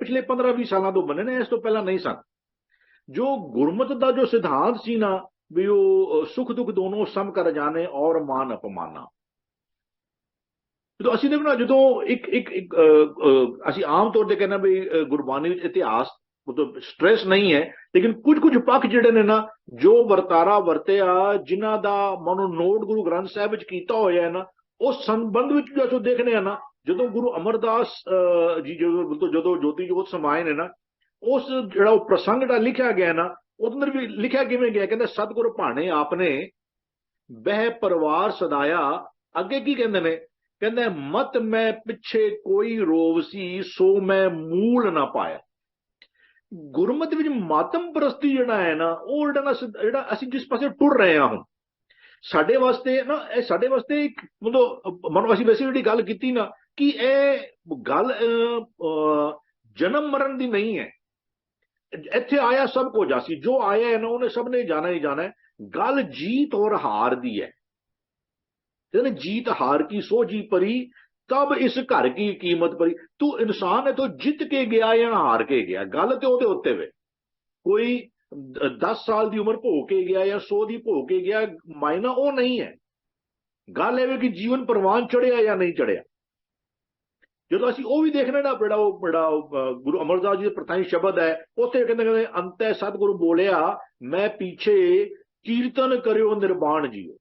ਪਿਛਲੇ 15-20 ਸਾਲਾਂ ਤੋਂ ਬਣੇ ਨੇ, ਇਸ ਤੋਂ ਪਹਿਲਾਂ ਨਹੀਂ ਸਨ। ਜੋ ਗੁਰਮਤ ਦਾ ਜੋ ਸਿਧਾਂਤ ਸੀ ਨਾ, ਵੀ ਉਹ ਸੁਖ ਦੁੱਖ ਦੋਨੋਂ ਸਮ ਕਰ ਜਾਣੇ ਔਰ ਮਾਨ ਅਪਮਾਨਾ। ਜਦੋਂ ਅਸੀਂ ਦੇਖਣਾ ਜਦੋਂ ਇੱਕ ਇੱਕ ਇੱਕ ਅਸੀਂ ਆਮ ਤੌਰ ਤੇ ਕਹਿੰਦਾ ਵੀ ਗੁਰਬਾਣੀ ਵਿੱਚ ਇਤਿਹਾਸ ਮਤਲਬ ਸਟ੍ਰੈਸ ਨਹੀਂ ਹੈ, ਲੇਕਿਨ ਕੁਝ ਕੁਝ ਪੱਖ ਜਿਹੜੇ ਨੇ ਨਾ, ਜੋ ਵਰਤਾਰਾ ਵਰਤਿਆ, ਜਿਨ੍ਹਾਂ ਦਾ ਮਨੋ ਨੋਟ ਗੁਰੂ ਗ੍ਰੰਥ ਸਾਹਿਬ ਵਿੱਚ ਕੀਤਾ ਹੋਇਆ ਹੈ ਨਾ ਉਸ ਸੰਬੰਧ ਵਿੱਚ ਜੋ ਅਸੀਂ ਦੇਖਨੇ ਆ ਨਾ ਜਦੋਂ ਗੁਰੂ ਅਮਰਦਾਸ ਜੀ ਜਦੋਂ ਜਦੋਂ ਜੋਤੀ ਜੋਤ ਸਮਾਏ ਨੇ ਨਾ, ਉਸ ਜਿਹੜਾ ਉਹ ਪ੍ਰਸੰਗ ਦਾ ਲਿਖਿਆ ਗਿਆ ਨਾ, ਉਹਦੇ ਅੰਦਰ ਵੀ ਲਿਖਿਆ ਕਿਵੇਂ ਗਿਆ? ਕਹਿੰਦੇ ਸਤਿਗੁਰ ਭਾਣੇ ਆਪਨੇ ਬਹਿ ਪਰਿਵਾਰ ਸਦਾਇਆ। ਅੱਗੇ ਕੀ ਕਹਿੰਦੇ ਨੇ? ਕਹਿੰਦੇ, ਮਤ ਮੈਂ ਪਿੱਛੇ ਕੋਈ ਰੋਵ ਸੀ, ਸੋ ਮੈਂ ਮੂਲ ਨਾ ਪਾਇਆ। ਗੁਰਮਤਿ ਵਿੱਚ ਮਾਤਮ ਪ੍ਰਸਤੀ ਜਿਹੜਾ ਹੈ ਨਾ, ਉਹ ਜਿਹੜਾ ਨਾ ਜਿਹੜਾ ਅਸੀਂ ਜਿਸ ਪਾਸੇ ਟੁਰ ਰਹੇ ਹਾਂ ਹੁਣ, ਸਾਡੇ ਵਾਸਤੇ ਨਾ, ਇਹ ਸਾਡੇ ਵਾਸਤੇ ਇੱਕ ਮਤਲਬ ਮਨ ਅਸੀਂ ਵੈਸੇ ਜਿਹੜੀ ਗੱਲ ਕੀਤੀ ਨਾ ਕਿ ਇਹ ਗੱਲ ਜਨਮ ਮਰਨ ਦੀ ਨਹੀਂ ਹੈ। ਇੱਥੇ ਆਇਆ ਸਭ ਕੋ ਜਾਸੀ ਜੋ ਆਇਆ ਹੈ ਨਾ, ਉਹਨੇ ਸਭ ਨੇ ਜਾਣਾ ਹੀ ਜਾਣਾ ਹੈ। ਗੱਲ ਜੀਤ ਔਰ ਹਾਰ ਦੀ ਹੈ। ਜਿਹਨੇ ਜੀਤ ਹਾਰ ਕੀ, ਸੋ ਜੀ ਪਰੀ, ਤਬ ਇਸ ਘਰ ਕੀ ਕੀਮਤ ਪਰੀ। ਤੂੰ ਇਨਸਾਨ ਹੈ, ਤੋ ਜਿੱਤ ਕੇ ਗਿਆ ਜਾਂ ਹਾਰ ਕੇ ਗਿਆ। ਗੱਲ ਤੇ ਉਹਦੇ ਉੱਤੇ ਵੇ। ਕੋਈ 10 ਸਾਲ ਦੀ ਉਮਰ ਭੋਗ ਕੇ ਗਿਆ ਜਾਂ 100 ਦੀ ਭੋਗ ਕੇ ਗਿਆ, ਮਾਇਨਾ ਉਹ ਨਹੀਂ ਹੈ। ਗੱਲ ਇਹ ਵੀ ਕਿ ਜੀਵਨ ਪ੍ਰਵਾਨ ਚੜਿਆ ਜਾਂ ਨਹੀਂ ਚੜਿਆ। ਜਦੋਂ ਅਸੀਂ ਉਹ ਵੀ ਦੇਖਣਾ ਨਾ ਬੜਾ ਉਹ, ਬੜਾ ਗੁਰੂ ਅਮਰਦਾਸ ਜੀ ਦੇ ਪ੍ਰਥਾਈ ਸ਼ਬਦ ਹੈ, ਉੱਥੇ ਕਹਿੰਦੇ ਕਹਿੰਦੇ ਅੰਤੈ ਸਤਿਗੁਰੂ ਬੋਲਿਆ, ਮੈਂ ਪਿੱਛੇ ਕੀਰਤਨ ਕਰਿਓ ਨਿਰਵਾਣ ਜੀਓ।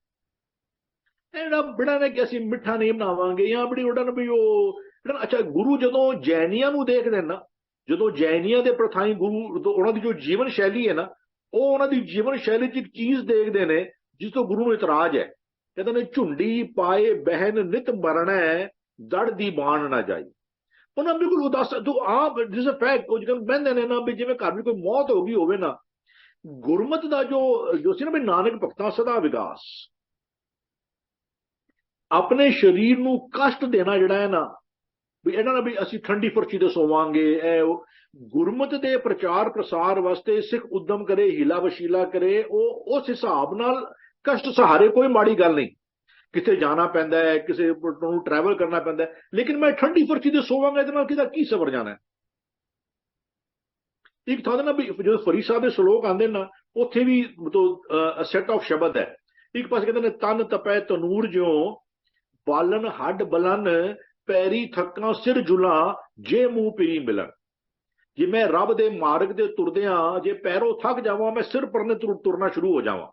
ਇਹਦਾ ਬੜਾ ਨੇ ਕਿ ਅਸੀਂ ਮਿੱਠਾ ਨਹੀਂ ਬਣਾਵਾਂਗੇ, ਜਾਂ ਬੜੀ ਉਹਨਾਂ ਨੂੰ ਵੀ ਉਹ ਅੱਛਾ ਗੁਰੂ ਜਦੋਂ ਜੈਨੀਆਂ ਨੂੰ ਦੇਖਦੇ ਨਾ ਜਦੋਂ ਜੈਨੀਆਂ ਦੇ ਪ੍ਰਥਾਈ ਗੁਰੂ ਉਹਨਾਂ ਦੀ ਜੋ ਜੀਵਨ ਸ਼ੈਲੀ ਹੈ ਨਾ, ਉਹ ਉਹਨਾਂ ਦੀ ਜੀਵਨ ਸ਼ੈਲੀ 'ਚ ਇੱਕ ਚੀਜ਼ ਦੇਖਦੇ ਨੇ, ਜਿਸ ਤੋਂ ਗੁਰੂ ਨੂੰ ਇਤਰਾਜ਼ ਹੈ। ਕਹਿੰਦੇ ਨੇ, ਝੁੰਡੀ ਪਾਏ ਬਹਿਨ ਨਿਤ ਮਰਣਾ ਦੜ ਦੀ ਬਾਣ ਨਾ ਜਾਈ। ਉਹਨਾਂ ਬਿਲਕੁਲ ਉਦਾਸ ਤੂੰ ਆਪ ਜਿਸ ਫੈਕਟ ਕੁਝ ਕਹਿੰਦੇ ਬੰਦੇ ਨੇ ਨਾ ਵੀ ਜਿਵੇਂ ਘਰ ਵਿੱਚ ਕੋਈ ਮੌਤ ਹੋ ਗਈ ਹੋਵੇ ਨਾ, ਗੁਰਮਤ ਦਾ ਜੋ ਜੋ ਸੀ ਨਾ ਵੀ ਨਾਨਕ ਭਗਤਾਂ ਸਦਾ ਵਿਕਾਸ ਆਪਣੇ ਸਰੀਰ ਨੂੰ ਕਸ਼ਟ ਦੇਣਾ ਜਿਹੜਾ ਹੈ ਨਾ, ਵੀ ਇਹਨਾਂ ਨਾਲ ਵੀ ਅਸੀਂ ਠੰਡੀ ਫਰਚੀ ਤੇ ਸੋਵਾਂਗੇ, ਇਹ ਗੁਰਮਤ ਦੇ ਪ੍ਰਚਾਰ ਪ੍ਰਸਾਰ ਵਾਸਤੇ ਸਿੱਖ ਉਦਮ ਕਰੇ, ਹੀਲਾ ਵਸ਼ੀਲਾ ਕਰੇ, ਉਹ ਉਸ ਹਿਸਾਬ ਨਾਲ ਕਸ਼ਟ ਸਹਾਰੇ ਕੋਈ ਮਾੜੀ ਗੱਲ ਨਹੀਂ। ਕਿਤੇ ਜਾਣਾ ਪੈਂਦਾ ਹੈ, ਕਿਸੇ ਨੂੰ ਟਰੈਵਲ ਕਰਨਾ ਪੈਂਦਾ ਹੈ। ਲੇਕਿਨ ਮੈਂ ਠੰਡੀ ਫਰਚੀ ਤੇ ਸੋਵਾਂਗਾ, ਇਹਦੇ ਨਾਲ ਕਿਹਦਾ ਕੀ ਸਬਰ ਜਾਣਾ ਇੱਕ ਥਾਂ ਨਾ ਵੀ ਜਦੋਂ ਫਰੀਦ ਸਾਹਿਬ ਦੇ ਸ਼ਲੋਕ ਆਉਂਦੇ ਨਾ ਉੱਥੇ ਵੀ ਮਤਲਬ ਸੈਟ ਆਫ ਸ਼ਬਦ ਹੈ। ਇੱਕ ਪਾਸੇ ਕਹਿੰਦੇ ਨੇ, ਤਨ ਤਪੈ ਤਨੂਰ ਜਿਉ, ਬਾਲਨ ਹੱਡ ਬਲਨ, ਪੈਰੀ ਥੱਕਾਂ ਸਿਰ ਜੁਲਾ, ਜੇ ਮੂੰਹ ਪੀਰੀ ਮਿਲਣ। ਜੇ ਮੈਂ ਰੱਬ ਦੇ ਮਾਰਗ ਤੇ ਤੁਰਦਿਆਂ, ਜੇ ਪੈਰੋਂ ਥੱਕ ਜਾਵਾਂ, ਮੈਂ ਸਿਰ ਪਰਨੇ ਤੁਰਨਾ ਸ਼ੁਰੂ ਹੋ ਜਾਵਾਂ।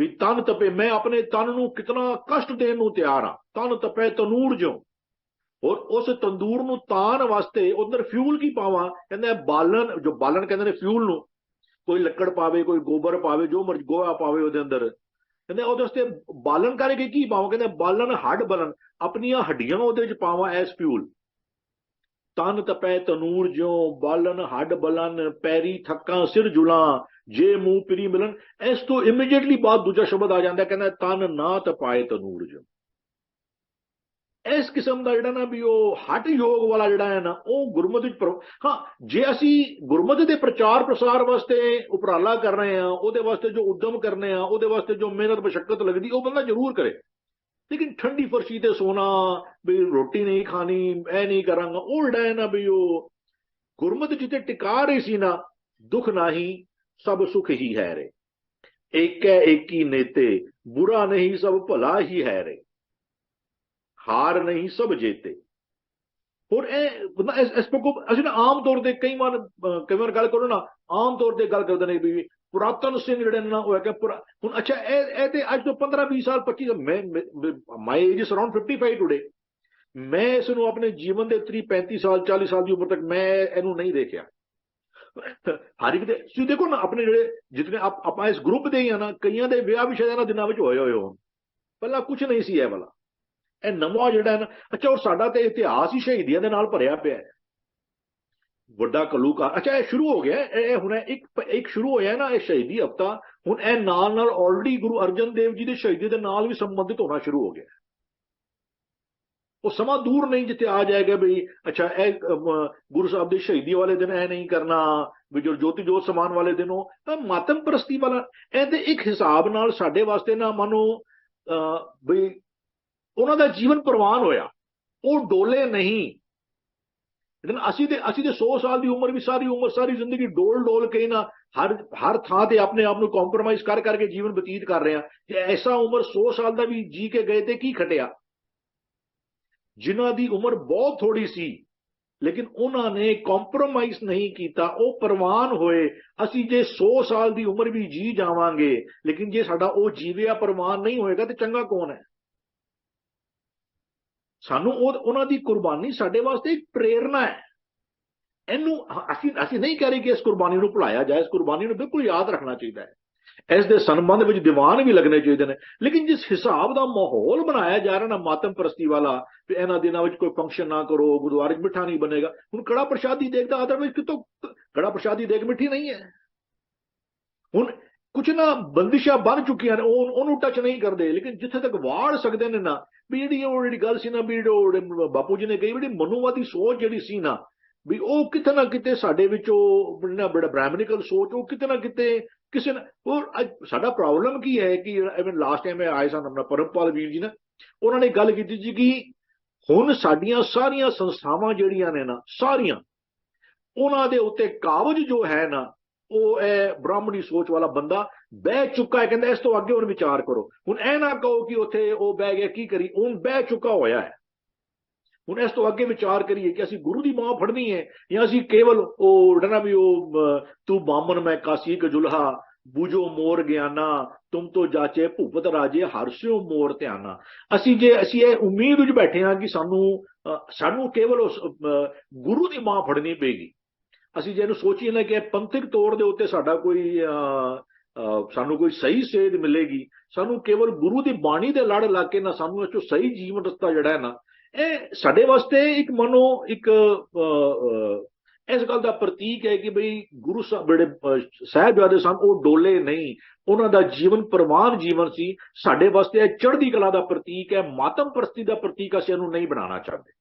ਵੀ ਤਨ ਤਪੇ, ਮੈਂ ਆਪਣੇ ਤਨ ਨੂੰ ਕਿਤਨਾ ਕਸ਼ਟ ਦੇਣ ਨੂੰ ਤਿਆਰ ਆ ਤਨ ਤਪੇ ਤਨੂਰ ਜੋ ਔਰ ਉਸ ਤੰਦੂਰ ਨੂੰ ਤਾਨ ਵਾਸਤੇ ਉਧਰ ਫਿਊਲ ਕੀ ਪਾਵਾਂ? ਕਹਿੰਦੇ ਬਾਲਣ, ਜੋ ਬਾਲਣ ਕਹਿੰਦੇ ਨੇ ਫਿਊਲ ਨੂੰ। ਕੋਈ ਲੱਕੜ ਪਾਵੇ, ਕੋਈ ਗੋਬਰ ਪਾਵੇ, ਜੋ ਮਰਜ ਗੋਹਾ ਪਾਵੇ ਉਹਦੇ ਅੰਦਰ। ਕਹਿੰਦੇ ਉਹਦੇ ਵਾਸਤੇ ਬਾਲਣ ਕਰਕੇ ਕੀ ਪਾਵਾਂ? ਕਹਿੰਦੇ ਬਾਲਣ, ਹੱਡ ਬਲਨ ਆਪਣੀਆਂ ਹੱਡੀਆਂ ਉਹਦੇ ਵਿੱਚ ਪਾਵਾਂ ਐਸ ਫਿਊਲ ਤਨ ਤਪੈ ਤਨੂਰ ਜਿਉ ਬਾਲਨ ਹੱਡ ਬਲਨ ਪੈਰੀ ਥੱਕਾਂ, ਸਿਰ ਜੁਲਾਂ। ਜੇ ਮੂੰਹ ਪਰੀ ਮਿਲਣ, ਇਸ ਤੋਂ ਇਮੀਡੀਏਟਲੀ ਬਾਅਦ ਦੂਜਾ ਸ਼ਬਦ ਆ ਜਾਂਦਾ, ਕਹਿੰਦਾ, ਤਨ ਨਾ ਤਪਾਏ ਤਨੂਰ ਜਿਉ ਇਸ ਕਿਸਮ ਦਾ ਜਿਹੜਾ ਨਾ ਵੀ ਉਹ ਹਟ ਯੋਗ ਵਾਲਾ ਜਿਹੜਾ ਹੈ ਨਾ, ਉਹ ਗੁਰਮਤਿ ਵਿੱਚ ਹਾਂ, ਜੇ ਅਸੀਂ ਗੁਰਮਤਿ ਦੇ ਪ੍ਰਚਾਰ ਪ੍ਰਸਾਰ ਵਾਸਤੇ ਉਪਰਾਲਾ ਕਰ ਰਹੇ ਹਾਂ, ਉਹਦੇ ਵਾਸਤੇ ਜੋ ਉਦਮ ਕਰਨੇ ਆ ਉਹਦੇ ਵਾਸਤੇ ਜੋ ਮਿਹਨਤ ਬਸ਼ੱਕਤ ਲੱਗਦੀ, ਉਹ ਬੰਦਾ ਜ਼ਰੂਰ ਕਰੇ। ਲੇਕਿਨ ਠੰਡੀ ਫਰਸ਼ੀ ਤੇ ਸੋਨਾ, ਵੀ ਰੋਟੀ ਨਹੀਂ ਖਾਣੀ, ਇਹ ਨਹੀਂ ਕਰਾਂਗਾ, ਉਹ ਜਿਹੜਾ ਹੈ ਨਾ ਵੀ ਉਹ ਗੁਰਮਤਿ ਜਿੱਤੇ ਟਿਕਾ ਰਹੀ ਸੀ ਨਾ, ਦੁੱਖ ਨਹੀਂ ਸਭ ਸੁਖ ਹੀ ਹੈ ਰੇ। ਏਕੈ ਏਕੀ ਨੇਤੇ, ਬੁਰਾ ਨਹੀਂ ਸਭ ਭਲਾ ਹੀ ਹੈ ਰੇ। ਹਾਰ ਨਹੀਂ ਸਭ ਜੇਤੇ। ਹੋਰ ਇਹ ਇਸ ਕੋ ਅਸੀਂ ਨਾ ਆਮ ਤੌਰ ਤੇ ਕਈ ਵਾਰ ਕਈ ਵਾਰ ਗੱਲ ਕਰੋ ਨਾ, ਆਮ ਤੌਰ ਤੇ ਗੱਲ ਕਰਦੇ ਨੇ ਵੀ ਪੁਰਾਤਨ ਸਿੰਘ ਜਿਹੜੇ ਨਾ ਉਹ ਹੈ ਕਿ ਹੁਣ ਅੱਛਾ, ਇਹ ਇਹ ਤੇ ਅੱਜ ਤੋਂ 15 20 ਸਾਲ 25 ਮੈਂ my age is around 55 today ਮੈਂ ਇਸ ਨੂੰ ਆਪਣੇ ਜੀਵਨ ਦੇ 30 35 ਸਾਲ 40 ਸਾਲ ਦੀ ਉਮਰ ਤੱਕ ਮੈਂ ਇਹਨੂੰ ਨਹੀਂ ਦੇਖਿਆ। ਹਰ ਇੱਕ ਦੇ ਤੁਸੀਂ ਦੇਖੋ ਨਾ, ਆਪਣੇ ਜਿਹੜੇ ਜਿਤਨੇ ਆਪਾਂ ਇਸ ਗਰੁੱਪ ਦੇ ਹੀ ਆ ਨਾ, ਕਈਆਂ ਦੇ ਵਿਆਹ ਵੀ ਸ਼ਾਇਦ ਇਹਨਾਂ ਦਿਨਾਂ ਵਿੱਚ ਹੋਏ ਹੋਏ ਹੋਣ। ਪਹਿਲਾਂ ਕੁਝ ਨਹੀਂ ਸੀ ਇਹ ਵਾਲਾ। ਇਹ ਨਵਾਂ ਜਿਹੜਾ ਨਾ, ਅੱਛਾ ਔਰ ਸਾਡਾ ਤੇ ਇਤਿਹਾਸ ਹੀ ਸ਼ਹੀਦੀਆਂ ਦੇ ਨਾਲ ਭਰਿਆ ਪਿਆ ਹੈ। ਵੱਡਾ ਕਲੂਕਾ ਅੱਛਾ, ਇਹ ਸ਼ੁਰੂ ਹੋ ਗਿਆ, ਇਹ ਹੁਣ ਇੱਕ ਇੱਕ ਸ਼ੁਰੂ ਹੋਇਆ ਨਾ, ਇਹ ਸ਼ਹੀਦੀ ਹਫਤਾ। ਹੁਣ ਇਹ ਨਾਲ ਨਾਲ ਆਲਰੇਡੀ ਗੁਰੂ ਅਰਜਨ ਦੇਵ ਜੀ ਦੇ ਸ਼ਹੀਦੀ ਦੇ ਨਾਲ ਵੀ ਸੰਬੰਧਿਤ ਹੋਣਾ ਸ਼ੁਰੂ ਹੋ ਗਿਆ। ਉਹ ਸਮਾਂ ਦੂਰ ਨਹੀਂ ਜਿੱਥੇ ਆ ਜਾਏਗਾ ਬਈ ਅੱਛਾ, ਇਹ ਗੁਰੂ ਸਾਹਿਬ ਦੇ ਸ਼ਹੀਦੀ ਵਾਲੇ ਦਿਨ ਇਹ ਨਹੀਂ ਕਰਨਾ, ਵੀ ਜੋ ਜੋਤੀ ਜੋਤ ਸਮਾਨ ਵਾਲੇ ਦਿਨ ਉਹ, ਤਾਂ ਮਾਤਮ ਪ੍ਰਸਤੀ ਵਾਲਾ, ਇਹ ਤੇ ਇੱਕ ਹਿਸਾਬ ਨਾਲ ਸਾਡੇ ਵਾਸਤੇ ਨਾ ਮਨੋ ਬਈ ਉਹਨਾਂ ਦਾ ਜੀਵਨ ਪ੍ਰਵਾਨ ਹੋਇਆ। ਉਹ ਡੋਲੇ ਨਹੀਂ। ਲੇਕਿਨ ਅਸੀਂ ਤੇ ਅਸੀਂ ਤੇ 100 ਸਾਲ ਦੀ ਉਮਰ ਵੀ, ਸਾਰੀ ਉਮਰ, ਸਾਰੀ ਜ਼ਿੰਦਗੀ ਡੋਲ ਡੋਲ ਕੇ ਨਾ ਹਰ ਹਰ ਥਾਂ ਤੇ ਆਪਣੇ ਆਪ ਨੂੰ ਕੰਪਰੋਮਾਈਜ਼ ਕਰ, ਕਰਕੇ ਜੀਵਨ ਬਤੀਤ ਕਰ ਰਹੇ ਹਾਂ। ਤੇ ਐਸਾ ਉਮਰ 100 ਸਾਲ ਦਾ ਵੀ ਜੀ ਕੇ ਗਏ ਤੇ ਕੀ ਖਟਿਆ? ਜਿਨ੍ਹਾਂ ਦੀ ਉਮਰ ਬਹੁਤ ਥੋੜੀ ਸੀ, ਲੇਕਿਨ ਉਹਨਾਂ ਨੇ ਕੰਪਰੋਮਾਈਜ਼ ਨਹੀਂ ਕੀਤਾ, ਉਹ ਪ੍ਰਵਾਨ ਹੋਏ। ਅਸੀਂ ਜੇ 100 ਸਾਲ ਦੀ ਉਮਰ ਵੀ ਜੀ ਜਾਵਾਂਗੇ, ਲੇਕਿਨ ਜੇ ਸਾਡਾ ਉਹ ਜੀਵਿਆ ਪ੍ਰਵਾਨ ਨਹੀਂ ਹੋਏਗਾ, ਤੇ ਚੰਗਾ ਕੌਣ ਹੈ? ਸਾਨੂੰ ਉਹ, ਉਹਨਾਂ ਦੀ ਕੁਰਬਾਨੀ ਸਾਡੇ ਵਾਸਤੇ ਇੱਕ ਪ੍ਰੇਰਣਾ ਹੈ। ਇਹਨੂੰ ਅਸੀਂ ਅਸੀਂ ਨਹੀਂ ਕਹਿ ਰਹੇ ਕਿ ਇਸ ਕੁਰਬਾਨੀ ਨੂੰ ਭੁਲਾਇਆ ਜਾਏ, ਇਸ ਕੁਰਬਾਨੀ ਨੂੰ ਬਿਲਕੁਲ ਯਾਦ ਰੱਖਣਾ ਚਾਹੀਦਾ ਹੈ। ਇਸ ਦੇ ਸੰਬੰਧ ਵਿੱਚ ਦੀਵਾਨ ਵੀ ਲੱਗਣੇ ਚਾਹੀਦੇ ਨੇ। ਲੇਕਿਨ ਜਿਸ ਹਿਸਾਬ ਦਾ ਮਾਹੌਲ ਬਣਾਇਆ ਜਾ ਰਿਹਾ ਨਾ, ਮਾਤਮ ਪ੍ਰਸਤੀ ਵਾਲਾ ਕਿ ਇਹਨਾਂ ਦਿਨਾਂ ਵਿੱਚ ਕੋਈ ਫੰਕਸ਼ਨ ਨਾ ਕਰੋ, ਗੁਰਦੁਆਰੇ 'ਚ ਮਿੱਠਾ ਨਹੀਂ ਬਣੇਗਾ, ਹੁਣ ਕੜਾ ਪ੍ਰਸ਼ਾਦੀ ਦੇਖਦਾ ਅਦਰਵਾਈਜ਼ ਕਿਤੋਂ ਕੜਾ ਪ੍ਰਸ਼ਾਦੀ ਦੇਖ ਮਿੱਠੀ ਨਹੀਂ ਹੈ। ਹੁਣ ਕੁਝ ਨਾ ਬੰਦਿਸ਼ਾਂ ਬਣ ਚੁੱਕੀਆਂ ਨੇ, ਉਹ, ਉਹਨੂੰ ਟੱਚ ਨਹੀਂ ਕਰਦੇ, ਲੇਕਿਨ ਜਿੱਥੇ ਤੱਕ ਵਾੜ ਸਕਦੇ ਨੇ ਨਾ, ਵੀ ਜਿਹੜੀ ਉਹ ਜਿਹੜੀ ਗੱਲ ਸੀ ਨਾ, ਵੀ ਬਾਪੂ ਜੀ ਨੇ ਕਹੀ ਜਿਹੜੀ ਮਨੂਵਾਦੀ ਸੋਚ ਜਿਹੜੀ ਸੀ ਨਾ, ਵੀ ਉਹ ਕਿਤੇ ਨਾ ਕਿਤੇ ਸਾਡੇ ਵਿੱਚ ਉਹ ਨਾ ਬੜਾ ਬ੍ਰਾਹਮਣਿਕਲ ਸੋਚ, ਉਹ ਕਿਤੇ ਨਾ ਕਿਤੇ ਕਿਸੇ ਨੇ ਉਹ ਸਾਡਾ ਪ੍ਰੋਬਲਮ ਕੀ ਹੈ ਕਿ ਇਵਨ ਲਾਸਟ ਟਾਈਮ ਆਏ ਸਨ ਆਪਣਾ ਪਰਮਪਾਲ ਵੀਰ ਜੀ ਨੇ ਉਹਨਾਂ ਨੇ ਗੱਲ ਕੀਤੀ ਸੀ ਕਿ ਹੁਣ ਸਾਡੀਆਂ ਸਾਰੀਆਂ ਸੰਸਥਾਵਾਂ ਜਿਹੜੀਆਂ ਨੇ ਨਾ, ਸਾਰੀਆਂ, ਉਹਨਾਂ ਦੇ ਉੱਤੇ ਕਾਬਜ ਜੋ ਹੈ ਨਾ, ਉਹ ਇਹ ਬ੍ਰਾਹਮਣੀ ਸੋਚ ਵਾਲਾ ਬੰਦਾ ਬਹਿ ਚੁੱਕਾ ਹੈ, ਕਹਿੰਦਾ ਇਸ ਤੋਂ ਅੱਗੇ ਹੁਣ ਵਿਚਾਰ ਕਰੋ। ਹੁਣ ਇਹ ਨਾ ਕਹੋ ਕਿ ਉੱਥੇ ਉਹ ਬਹਿ ਗਿਆ, ਕੀ ਕਰੀ? ਉਹ ਬਹਿ ਚੁੱਕਾ ਹੋਇਆ ਹੈ। ਹੁਣ ਇਸ ਤੋਂ ਅੱਗੇ ਵਿਚਾਰ ਕਰੀਏ ਕਿ ਅਸੀਂ ਗੁਰੂ ਦੀ ਮਾਂ ਫੜਨੀ ਹੈ ਜਾਂ ਅਸੀਂ ਕੇਵਲ ਉਹ ਡਣਾ ਵੀ ਉਹ ਤੂੰ ਬਾਮਨ ਮੈਂ ਕਾਸੀ ਕਜੁਲਹਾ, ਬੂਝੋ ਮੋਰ ਗਿਆਨਾ, ਤੁਮ ਤੋਂ ਜਾਚੇ ਭੂਪਤ ਰਾਜੇ ਹਰਸਿਓ ਮੋਰ ਧਿਆਨਾ। ਅਸੀਂ ਜੇ, ਅਸੀਂ ਇਹ ਉਮੀਦ ਵਿੱਚ ਬੈਠੇ ਹਾਂ ਕਿ ਸਾਨੂੰ ਸਾਨੂੰ ਕੇਵਲ ਉਸ ਗੁਰੂ ਦੀ ਮਾਂ ਫੜਨੀ ਪਏਗੀ। ਅਸੀਂ ਜੇ ਇਹਨੂੰ ਸੋਚੀਏ ਨਾ ਕਿ ਪੰਥਕ ਤੌਰ ਦੇ ਉੱਤੇ ਸਾਡਾ ਕੋਈ ਸਾਨੂੰ ਕੋਈ ਸਹੀ ਸੇਧ ਮਿਲੇਗੀ, ਸਾਨੂੰ ਕੇਵਲ ਗੁਰੂ ਦੀ ਬਾਣੀ ਦੇ ਲੜ ਲਾ ਕੇ ਨਾ ਸਾਨੂੰ ਇਸ ਚੋਂ ਸਹੀ ਜੀਵਨ ਰਸਤਾ ਜਿਹੜਾ ਹੈ ਨਾ ਇਹ ਸਾਡੇ ਵਾਸਤੇ ਇੱਕ ਮਨੋ, ਇੱਕ ਇਸ ਗੱਲ ਦਾ ਪ੍ਰਤੀਕ ਹੈ ਕਿ ਬਈ ਗੁਰੂ ਸਾਹਿਬ ਬੜੇ ਸਾਹਿਬਜ਼ਾਦੇ ਸਨ, ਉਹ ਡੋਲੇ ਨਹੀਂ। ਉਹਨਾਂ ਦਾ ਜੀਵਨ ਪ੍ਰਵਾਨ ਜੀਵਨ ਸੀ। ਸਾਡੇ ਵਾਸਤੇ ਇਹ ਚੜ੍ਹਦੀ ਕਲਾ ਦਾ ਪ੍ਰਤੀਕ ਹੈ। ਮਾਤਮ ਪ੍ਰਸਤੀ ਦਾ ਪ੍ਰਤੀਕ ਅਸੀਂ ਇਹਨੂੰ ਨਹੀਂ ਬਣਾਉਣਾ ਚਾਹੁੰਦੇ।